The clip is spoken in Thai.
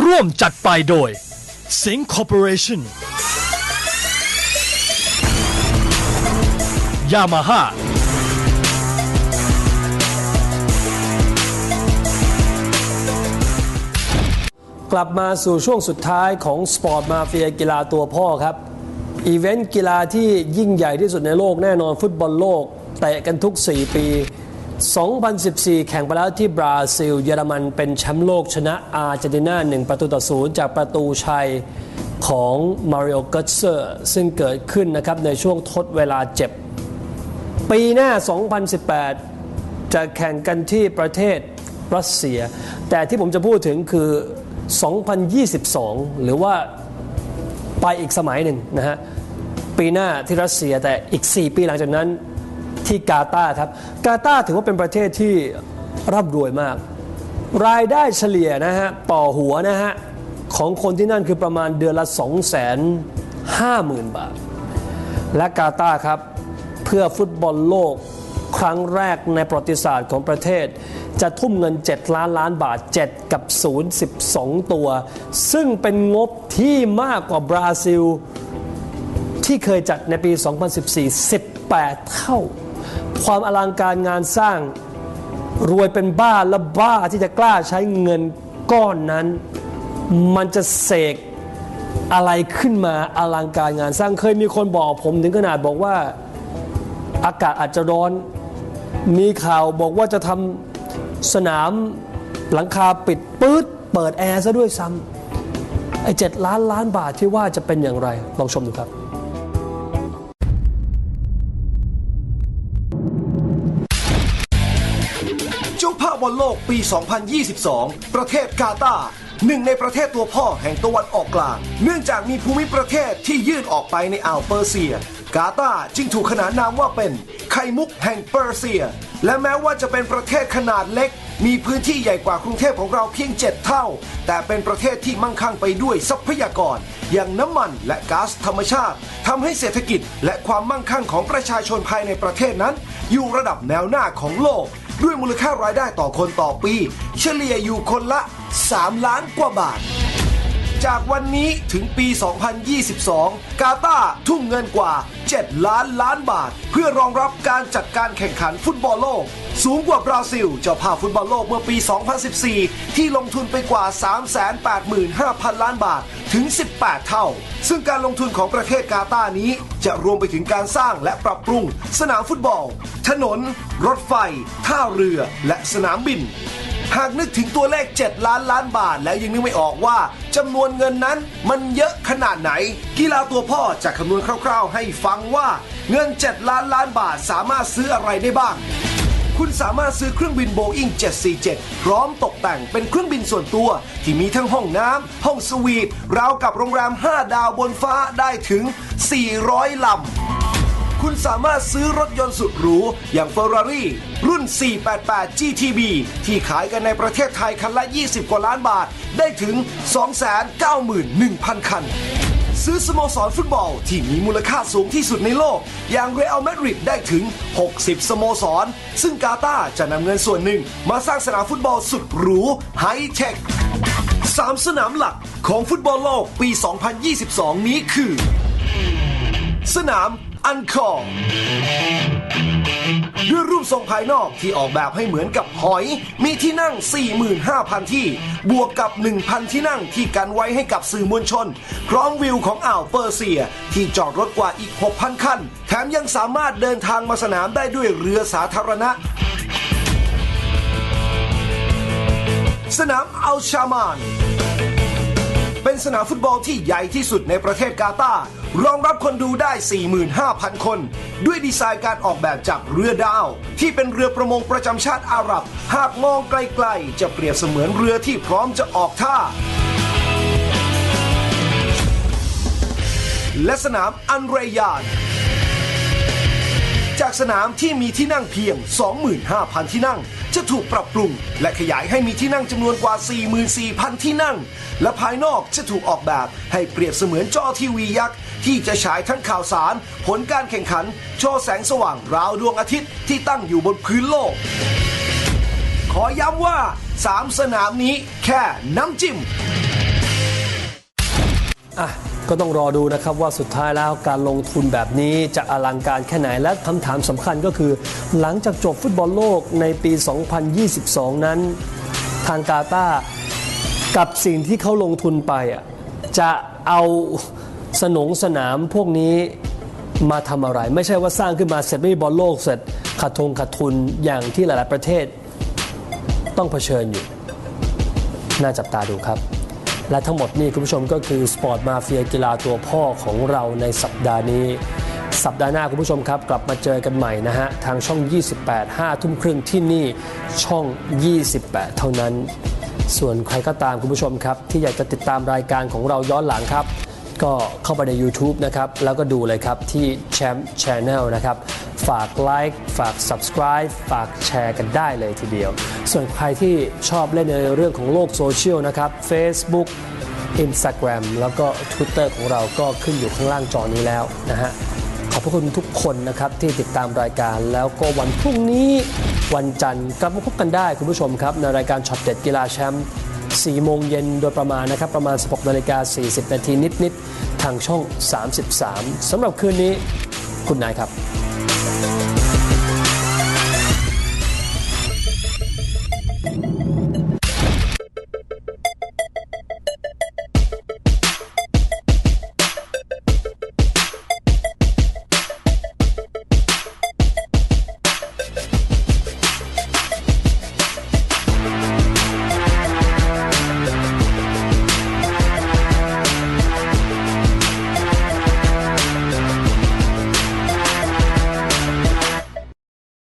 ร่วมจัดไปโดย Sing Corporation Yamaha กลับมาสู่ช่วงสุดท้ายของสปอร์ตมาเฟียกีฬาตัวพ่อครับ อีเวนต์กีฬาที่ยิ่งใหญ่ที่สุดในโลกแน่นอนฟุตบอลโลกเตะกันทุก 4 ปี 2014 แข่งไปแล้วที่บราซิล เยอรมันเป็นแชมป์โลกชนะอาร์เจนตินา1ประตูต่อศูนย์จากประตูชัยของมาริโอเกตเซอร์ซึ่งเกิดขึ้นนะครับในช่วงทดเวลาเจ็บ ปีหน้า 2018 จะแข่งกันที่ประเทศรัสเซีย แต่ที่ผมจะพูดถึงคือ 2022 หรือว่าไปอีกสมัยหนึ่งนะฮะปีหน้าที่รัสเซียแต่อีก 4 ปีหลังจากนั้น ที่กาตาร์ครับ กาตาร์ถือว่าเป็นประเทศที่ร่ำรวยมาก รายได้เฉลี่ยนะฮะต่อหัวนะฮะของคนที่นั่นคือประมาณเดือนละ 2 5 0 0 0 0 บาท และกาตาร์ครับ เพื่อฟุตบอลโลกครั้งแรกในประวัติศาสตร์ของประเทศ จะทุ่มเงิน 7 ล้านล้านบาท 7 กับ 0 12 ตัว ซึ่งเป็นงบที่มากกว่าบราซิล ที่เคยจัดในปี 2014 18 เท่า ความอลังการงานสร้าง รวยเป็นบ้าและบ้าที่จะกล้าใช้เงินก้อนนั้น มันจะเสกอะไรขึ้นมาอลังการงานสร้างเคยมีคนบอกผมถึงขนาดบอกว่าอากาศอาจจะร้อน มีข่าวบอกว่าจะทำสนามหลังคาปิดปื๊ดเปิดแอร์ซะด้วยซ้ำไอ้เจ็ดล้านล้านบาทที่ว่าจะเป็นอย่างไร ลองชมดูครับ บอลโลกปี 2022 ประเทศกาตาร์หนึ่งในประเทศตัวพ่อแห่งตะวันออกกลาง เนื่องจากมีภูมิประเทศที่ยื่นออกไปในอ่าวเปอร์เซีย กาตาร์จึงถูกขนานนามว่าเป็นไข่มุกแห่งเปอร์เซีย และแม้ว่าจะเป็นประเทศขนาดเล็ก มีพื้นที่ใหญ่กว่ากรุงเทพของเราเพียง 7 เท่า แต่เป็นประเทศที่มั่งคั่งไปด้วยทรัพยากร อย่างน้ำมันและก๊าซธรรมชาติทำให้เศรษฐกิจและความมั่งคั่งของประชาชนภายในประเทศนั้น อยู่ระดับแนวหน้าของโลก ด้วยมูลค่ารายได้ต่อคนต่อปี เฉลี่ยอยู่คนละ 3 ล้านกว่าบาท จากวันนี้ถึงปี 2022 กาตาร์ทุ่มเงินกว่า 7 ล้านล้านบาท เพื่อรองรับการจัดการแข่งขันฟุตบอลโลก สูงกว่าบราซิลเจ้าภาพฟุตบอลโลกเมื่อปี 2014 ที่ลงทุนไปกว่า 385,000 ล้านบาทถึง 18 เท่า ซึ่งการลงทุนของประเทศกาตาร์นี้จะรวมไปถึงการสร้างและปรับปรุง สนามฟุตบอล ถนน รถไฟ ท่าเรือ และสนามบิน หากนึกถึงตัวเลข 7 ล้านล้านบาท แล้วยังนึกไม่ออกว่าจำนวนเงินนั้นมันเยอะขนาดไหน กีฬาตัวพ่อจะคำนวณคร่าวๆ ให้ฟังว่าเงิน 7 ล้านล้านบาทสามารถซื้ออะไรได้บ้างคุณสามารถซื้อเครื่องบินโบอิง747 พร้อมตกแต่งเป็นเครื่องบินส่วนตัว ที่มีทั้งห้องน้ำ ห้องสวีท ราวกับโรงแรม 5 ดาวบนฟ้าได้ถึง 400 ลำ คุณสามารถซื้อรถยนต์สุดหรู อย่าง Ferrari รุ่น 488 GTB ที่ขายกันในประเทศไทยคันละ 20 กว่าล้านบาท ได้ถึง 291,000 คัน ซื้อสโมสรฟุตบอลที่มีมูลค่าสูงที่สุดในโลก อย่างเรอัลมาดริดได้ถึง 60 สโมสร ซึ่งกาตาจะนำเงินส่วนหนึ่ง มาสร้างสนามฟุตบอลสุดหรูไฮเทคสามสนามหลักของฟุตบอลโลกปี 2022 นี้คือ สนาม อันคอร์ด้วยรูปทรงภายนอกที่ออกแบบให้เหมือนกับหอย มีที่นั่ง 45,000 ที่ บวกกับ 1,000 ที่นั่งที่กันไว้ให้กับสื่อมวลชน พร้อมวิวของอ่าวเปอร์เซีย ที่จอดรถกว่าอีก 6,000 คัน แถมยังสามารถเดินทางมาสนามได้ด้วยเรือสาธารณะสนามอัลชามาน เป็นสนามฟุตบอลที่ใหญ่ที่สุดในประเทศกาตาร์รองรับคนดูได้ 45,000 คน ด้วยดีไซน์การออกแบบจากเรือดาว ที่เป็นเรือประมงประจำชาติอาหรับ หากมองไกลๆ จะเปรียบเสมือนเรือที่พร้อมจะออกท่า และสนามอันเรยานจากสนามที่มีที่นั่งเพียง 25,000 ที่นั่ง จะถูกปรับปรุง และขยายให้มีที่นั่งจำนวนกว่า 44,000 ที่นั่ง และภายนอกจะถูกออกแบบให้เปรียบเสมือนจอทีวียักษ์ ที่จะฉายทั้งข่าวสาร ผลการแข่งขัน โชว์แสงสว่างราวดวงอาทิตย์ที่ตั้งอยู่บนพื้นโลก ขอย้ำว่า 3 สนามนี้แค่น้ำจิ้ม อะก็ต้องรอดูนะครับว่าสุดท้ายแล้วการลงทุนแบบนี้จะอลังการแค่ไหนและคำถามสำคัญก็คือ หลังจากจบฟุตบอลโลกในปี 2022 นั้น ทางกาตากับสิ่งที่เขาลงทุนไปอะจะเอาสนงสนามพวกนี้มาทำอะไร ไม่ใช่ว่าสร้างขึ้นมาเสร็จไม่มีบอลโลกเสร็จขาดทงขาดทุนอย่างที่หลาย ๆ ประเทศต้องเผชิญอยู่ น่าจับตาดูครับ และทั้งหมดนี่คุณผู้ชมก็คือสปอร์ตมาเฟียกีฬาตัวพ่อของเราในสัปดาห์นี้ สัปดาห์หน้าคุณผู้ชมครับ กลับมาเจอกันใหม่นะฮะ ทางช่อง 28 5 ทุ่มครึ่งที่นี่ช่อง 28 เท่านั้น ส่วนใครก็ตามคุณผู้ชมครับ ที่อยากจะติดตามรายการของเราย้อนหลังครับ ก็เข้าไปใน YouTube นะครับแล้วก็ดูเลยครับที่แชมป์ช n แนลนะครับ ฝากไลค์ฝาก subscribe ฝากแชร์กันได้เลยทีเดียว ส่วนใครที่ชอบเล่นในเรื่องของโลกโซเชียลนะครับ Facebook Instagram แล้วก็ Twitter ของเราก็ขึ้นอยู่ข้างล่างจอนี้แล้วนะฮะขอบพระคุณทุกคนนะครับที่ติดตามรายการแล้วก็วันพรุ่งนี้วันจันทร์กลับมาพบกันได้คุณผู้ชมครับ ในรายการช็อตเด็ดกีฬาแชมป์4โมงเย็นโดยประมาณนะครับ ประมาณ 16นาฬิกา40 นาทีนิด ๆ ทางช่อง 33สำหรับคืนนี้ คุณนายครับ Bye.